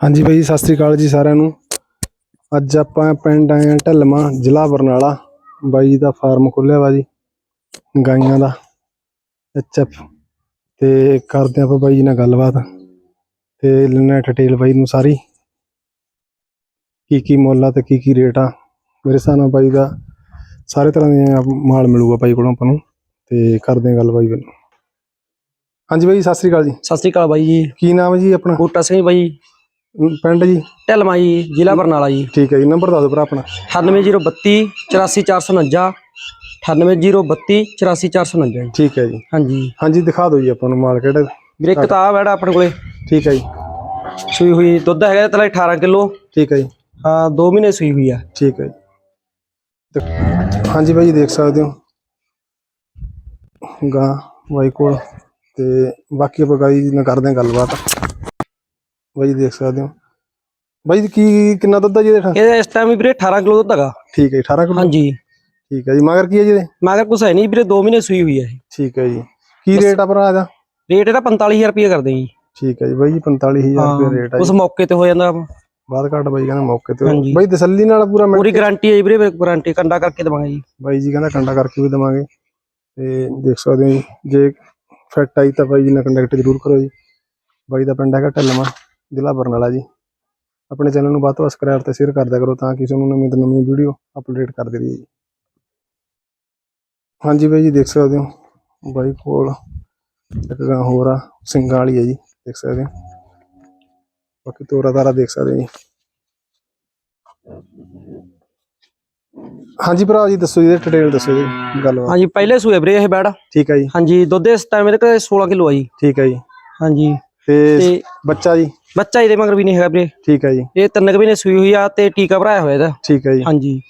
ਹਾਂਜੀ ਬਾਈ ਸਤਿ ਸ੍ਰੀ ਅਕਾਲ ਜੀ ਸਾਰਿਆਂ ਨੂੰ। ਅੱਜ ਆਪਾਂ ਪਿੰਡ ਆਏ ਆ ਢਲਮਾ ਜ਼ਿਲ੍ਹਾ ਬਰਨਾਲਾ। ਬਾਈ ਦਾ ਫਾਰਮ ਖੋਲਿਆ ਵਾ ਜੀ ਗਾਈਆਂ ਦਾ ਐਚਐਫ ਤੇ ਕਰਦੇ ਆਪਾਂ ਬਾਈ ਨਾਲ ਗੱਲਬਾਤ। ਤੇ ਲੈਣਾ ਡਿਟੇਲ ਬਾਈ ਨੂੰ ਸਾਰੀ। ਕੀ ਕੀ ਮੁੱਲ ਆ ਤੇ ਕੀ ਕੀ ਰੇਟ ਆ। ਮੇਰੇ ਨਾਲ ਬਾਈ ਦਾ ਸਾਰੇ ਤਰ੍ਹਾਂ ਦੇ ਮਾਲ ਮਿਲੂਗਾ ਬਾਈ ਕੋਲੋਂ ਆਪਾਂ ਨੂੰ। ਤੇ ਕਰਦੇ ਆ ਗੱਲ ਬਾਈ ਵੱਲੋਂ। ਹਾਂਜੀ ਬਾਈ ਸਤਿ ਸ੍ਰੀ ਅਕਾਲ ਜੀ। ਸਤਿ ਸ਼੍ਰੀ ਅਕਾਲ ਬਾਈ ਜੀ। ਕੀ ਨਾਮ ਹੈ ਜੀ ਆਪਣਾ? ਬੂਟਾ ਸਿੰਘ ਬਾਈ। ਪਿੰਡ ਜੀ? ਢਲਮਾ ਜੀ ਜ਼ਿਲ੍ਹਾ ਬਰਨਾਲਾ ਜੀ। ਠੀਕ ਹੈ ਜੀ ਨੰਬਰ ਦੱਸ ਦਿਓ ਭਰਾ ਆਪਣਾ। 98032 84449 98032 84449 ਜੀ। ਠੀਕ ਹੈ ਜੀ। ਹਾਂਜੀ। ਹਾਂਜੀ ਦਿਖਾ ਦਿਓ ਜੀ ਆਪਾਂ ਨੂੰ ਮਾਲ ਕਿਹੜਾ। ਵੀਰੇ ਕਿਤਾਬ ਹੈ ਆਪਣੇ ਕੋਲੇ। ਠੀਕ ਹੈ ਜੀ। ਸੂਈ ਹੋਈ ਦੁੱਧ ਹੈਗਾ ਤਲਾ 18 ਕਿਲੋ। ਠੀਕ ਹੈ ਜੀ। ਹਾਂ 2 ਮਹੀਨੇ ਸੂਈ ਹੋਈ ਆ। ਠੀਕ ਹੈ ਜੀ। ਹਾਂਜੀ ਭਾਈ ਦੇਖ ਸਕਦੇ ਹੋ। ਗਾ ਬਾਈ ਕੋਲ। ਤੇ ਬਾਕੀ ਆਪਾਂ ਗਾਈ ਨਾਲ ਕਰਦੇ ਹਾਂ ਗੱਲਬਾਤ। ਬਾਈ ਦੇਖ ਸਕਦੇ ਹੋ। ਬਾਈ ਜੀ ਕੀ ਕਿੰਨਾ ਦੁੱਧ ਹੈ ਜੀ ਇਹਦੇ ਇਹ ਇਸ ਟਾਈਮ ਵੀਰੇ 18 ਕਿਲੋ ਦੁੱਧ ਹੈਗਾ। ਠੀਕ ਹੈ ਜੀ, 18 ਕਿਲੋ। ਹਾਂਜੀ। ਠੀਕ ਹੈ ਜੀ ਮਗਰ ਕੀ ਹੈ ਜੀ ਇਹਦੇ? ਮੈਂ ਕਿਹਾ ਕੁਛ ਹੈ ਨਹੀਂ ਵੀਰੇ 2 ਮਹੀਨੇ ਸੂਈ ਹੋਈ ਆ ਇਹ। ਠੀਕ ਹੈ ਜੀ। ਕੀ ਰੇਟ ਆ ਭਰਾ ਇਹਦਾ? ਰੇਟ ਇਹਦਾ 45000 ਰੁਪਏ ਕਰਦੇ ਜੀ। ਠੀਕ ਹੈ ਜੀ ਬਾਈ ਜੀ 45000 ਰੁਪਏ ਰੇਟ ਹੈ ਉਸ ਮੌਕੇ ਤੇ ਹੋ ਜਾਂਦਾ। ਬਾਅਦ ਘੱਟ ਬਾਈ ਕਹਿੰਦਾ ਮੌਕੇ ਤੇ। ਬਾਈ ਤਸੱਲੀ ਨਾਲ ਪੂਰਾ ਪੂਰੀ ਗਾਰੰਟੀ ਹੈ ਵੀਰੇ ਗਾਰੰਟੀ ਕੰਡਾ ਕਰਕੇ ਦਵਾਂਗੇ ਜੀ। ਬਾਈ ਜੀ ਕਹਿੰਦਾ ਕੰਡਾ ਕਰਕੇ ਵੀ ਦਵਾਂਗੇ। ਤੇ ਦੇਖ ਸਕਦੇ ਹੋ ਜੀ ਜੇ ਫਿੱਟ ਆਈ ਤਾਂ ਬਾਈ ਜੀ ਨਾਲ ਕੰਟੈਕਟ ਜ਼ਰੂਰ ਕਰੋ ਜੀ। ਬਾਈ ਦਾ ਪਿੰਡ ਹੈਗਾ ਢੱਲਵਾਂ। ਜ਼ਿਲ੍ਹਾ ਬਰਨਾਲਾ ਜੀ। ਆਪਣੇ ਚੈਨਲ ਨੂੰ ਵੱਧ ਤੋਂ ਵੱਧ ਸਬਸਕ੍ਰਾਈਬ ਤੇ ਸ਼ੇਅਰ ਕਰਦਿਆ ਕਰੋ ਤਾਂ ਕਿ ਤੁਹਾਨੂੰ ਨਵੀਂ ਤੋਂ ਨਵੀਂ ਵੀਡੀਓ ਅਪਡੇਟ ਕਰਦੇ ਰਹੀਏ ਜੀ। ਹਾਂਜੀ ਬਾਈ ਜੀ ਦੇਖ ਸਕਦੇ ਹੋ। ਬਾਈ ਕੋਲ ਇੱਕ ਗਾਂ ਹੋਰ ਆ ਸਿੰਘਾਂ ਵਾਲੀ ਹੈ ਜੀ ਦੇਖ ਸਕਦੇ ਹੋ। ਬਾਕੀ ਤੋਰਾ ਤਾਰਾ ਦੇਖ ਸਕਦੇ ਹੋ ਜੀ। ਹਾਂਜੀ ਭਰਾ ਜੀ ਦੱਸੋ ਜੀ ਡਿਟੇਲ ਦੱਸੋ ਜੀ ਗੱਲਬਾਤ। ਹਾਂਜੀ ਪਹਿਲੇ ਸੂਏ ਵੀਰੇ ਇਹ ਬੈੜ। ਠੀਕ ਹੈ ਜੀ। ਹਾਂਜੀ ਦੁੱਧ ਇਸ ਟਾਈਮ ਇਹਦੇ ਕੋਲ 16 ਕਿਲੋ ਆ ਜੀ। ਠੀਕ ਹੈ ਜੀ। ਹਾਂਜੀ। ਤੇ ਤੇ ਬੱਚਾ ਜੀ? ਬੱਚਾ ਇਹਦੇ ਮਗਰ ਵੀ ਨਹੀਂ ਹੈਗਾ ਵੀਰੇ। ਠੀਕ ਹੈ ਜੀ। ਇਹ ਤਿੰਨ ਕੁ ਮਹੀਨੇ ਸੂਈ ਹੋਈ ਆ ਤੇ ਟੀਕਾ ਭਰਾਇਆ ਹੋਇਆ ਇਹਦਾ। ਠੀਕ ਹੈ ਜੀ। ਹਾਂਜੀ।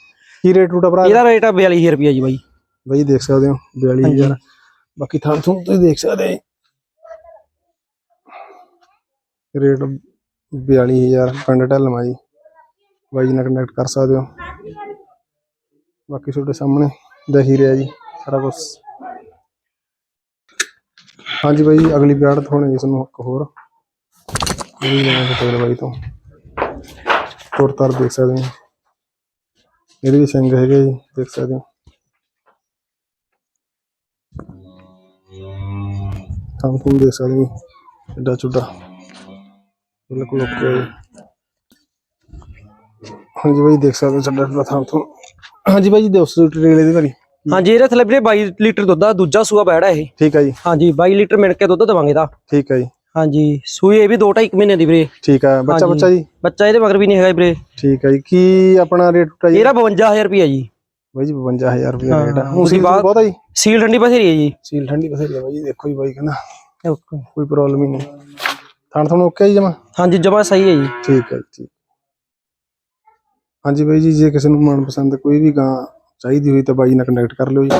ਕੀ ਰੇਟ ਆ ਭਰਾ? ਇਹਦਾ ਰੇਟ ਆ 42000 ਰੁਪਏ ਜੀ ਬਾਈ। ਬਾਈ ਦੇਖ ਸਕਦੇ ਹੋ 42000 ਬਾਕੀ ਥਾਂ ਤੋਂ ਤੁਸੀਂ ਦੇਖ ਸਕਦੇ ਹੋ। ਰੇਟ 42000 ਪਿੰਡ ਢਲਮਾ ਜੀ। ਬਾਈ ਜੀ ਨਾਲ ਕੰਟੈਕਟ ਕਰ ਸਕਦੇ ਹੋ। ਬਾਕੀ ਤੁਹਾਡੇ ਸਾਹਮਣੇ ਦਿਖ ਹੀ ਰਿਹਾ ਜੀ ਸਾਰਾ ਕੁਝ ਹਾਂਜੀ ਬਾਈ ਜੀ, ਅਗਲੀ ਵਿਆੜ ਦਿਖਾਉਣੀ ਜੀ ਤੁਹਾਨੂੰ ਇੱਕ ਹੋਰ। ਇਹ ਵੀ ਲੈਣਾ ਕਿਤੇ ਬਾਈ ਤੋਂ। ਤੁਰ ਤਰ ਦੇਖ ਸਕਦੇ ਹੋ। ਇਹਦੇ ਵੀ ਸਿੰਘ ਹੈਗੇ ਜੀ ਦੇਖ ਸਕਦੇ ਹੋ। ਥਾਂ ਤੁਹਾਨੂੰ ਦੇਖ ਸਕਦੇ ਹੋ ਏਡਾ ਚੁੱਡਾ ਬਿਲਕੁਲ ਓਕੇ। ਹਾਂਜੀ ਬਾਈ ਦੇਖ ਸਕਦੇ ਹੋ ਸਾਡਾ ਜਿਹੜਾ ਥਾਂ ਤੋਂ ਹਾਂਜੀ ਬਾਈ ਜੀ ਦੋਸਤੋ ਟ੍ਰੇਲ ਇਹਦੇ ਵਾਲੀ ਹਾਂਜੀ ਇਹਦੇ ਥੱਲੇ ਵੀਰੇ 22 ਲੀਟਰ ਦੁੱਧ ਆ ਦੂਜਾ ਸੂਆ ਬੈੜਾ ਇਹ। ਠੀਕ ਹੈ ਜੀ। ਹਾਂਜੀ 22 ਲੀਟਰ ਮਿਣ ਕੇ ਦੁੱਧ ਦਵਾਂਗੇ ਦਾ ਠੀਕ ਹੈ ਜੀ। ਹਾਂਜੀ ਸੂਈ ਇਹ ਵੀ 2.5 ਮਹੀਨੇ ਦੀ ਵੀਰੇ। ਠੀਕ ਹੈ ਬੱਚਾ। ਬੱਚਾ ਜੀ? ਬੱਚਾ ਇਹਦੇ ਮਗਰ ਵੀ ਨਹੀਂ ਹੈਗਾ ਵੀਰੇ। ਠੀਕ ਹੈ ਜੀ ਕੀ ਆਪਣਾ ਰੇਟ ਟੁੱਟਾ ਜੀ? ਇਹਦਾ 52000 ਰੁਪਏ ਜੀ। ਬਾਈ ਜੀ 52000 ਰੁਪਏ ਹਾਂ, ਰੇਟ ਆ। ਤੁਸੀਂ ਬਾਹਰ- ਬਹੁਤ ਆ ਜੀ? ਸੀਲ ਠੰਡੀ ਬਥੇਰੀ ਹੈ ਜੀ। ਸੀਲ ਠੰਡੀ ਬਥੇਰੀ ਆ ਬਾਈ ਜੀ ਦੇਖੋ ਜੀ ਬਾਈ ਕਹਿੰਦਾ। ਕੋਈ ਪ੍ਰੋਬਲਮ ਹੀ ਨਹੀਂ। ਥਾਣ ਤੁਹਾਨੂੰ ਓਕੇ ਜੀ ਜਮਾ? ਹਾਂਜੀ ਜਮਾ ਸਹੀ ਹੈ ਜੀ। ਠੀਕ ਹੈ ਜੀ ਠੀਕ। ਹਾਂਜੀ ਬਾਈ ਜੀ ਜੇ ਕਿਸੇ ਨੂੰ ਮਨਪਸੰਦ ਕੋਈ ਵੀ ਗਾਂ ਚਾਹੀਦੀ ਹੋਈ ਤਾਂ ਬਾਈ ਨਾਲ ਕੰਟੈਕਟ ਕਰ ਲਿਓ ਜੀ।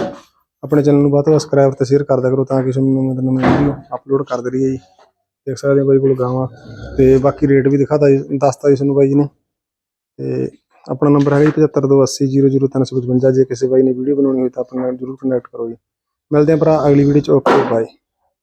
ਆਪਣੇ ਚੈਨਲ ਨੂੰ ਵੱਧ ਸਬਸਕ੍ਰਾਈਬ ਤੇ ਸ਼ੇਅਰ ਕਰਦਿਆ ਕਰੋ ਤਾਂ ਕਿ ਤੁਹਾਨੂੰ ਨਵੇਂ ਨਵੇਂ ਵੀਡੀਓ ਅਪਲੋਡ ਕਰਦੇ ਰਹੀਏ ਜੀ। ਦੇਖ ਸਕਦੇ ਹੋ ਬਾਈ ਕੋਲ ਗਾਵਾਂ ਤੇ ਬਾਕੀ ਰੇਟ ਵੀ ਦਿਖਾਤਾ ਜੀ ਦੱਸਤਾ ਜੀ ਤੁਹਾਨੂੰ ਬਾਈ ਜੀ ਨੇ। ਤੇ ਆਪਣਾ ਨੰਬਰ ਹੈਗਾ ਜੀ 7528000355 ਜੇ ਕਿਸੇ ਬਾਈ ਨੇ ਵੀਡੀਓ ਬਣਾਉਣੀ ਹੋਈ ਤਾਂ ਆਪਣੇ ਨਾਲ ਜਰੂਰ ਕੰਟੈਕਟ ਕਰੋ ਜੀ। ਮਿਲਦੇ ਹਾਂ ਭਰਾ, ਅਗਲੀ ਵੀਡੀਓ ਚ ਓਕੇ ਬਾਏ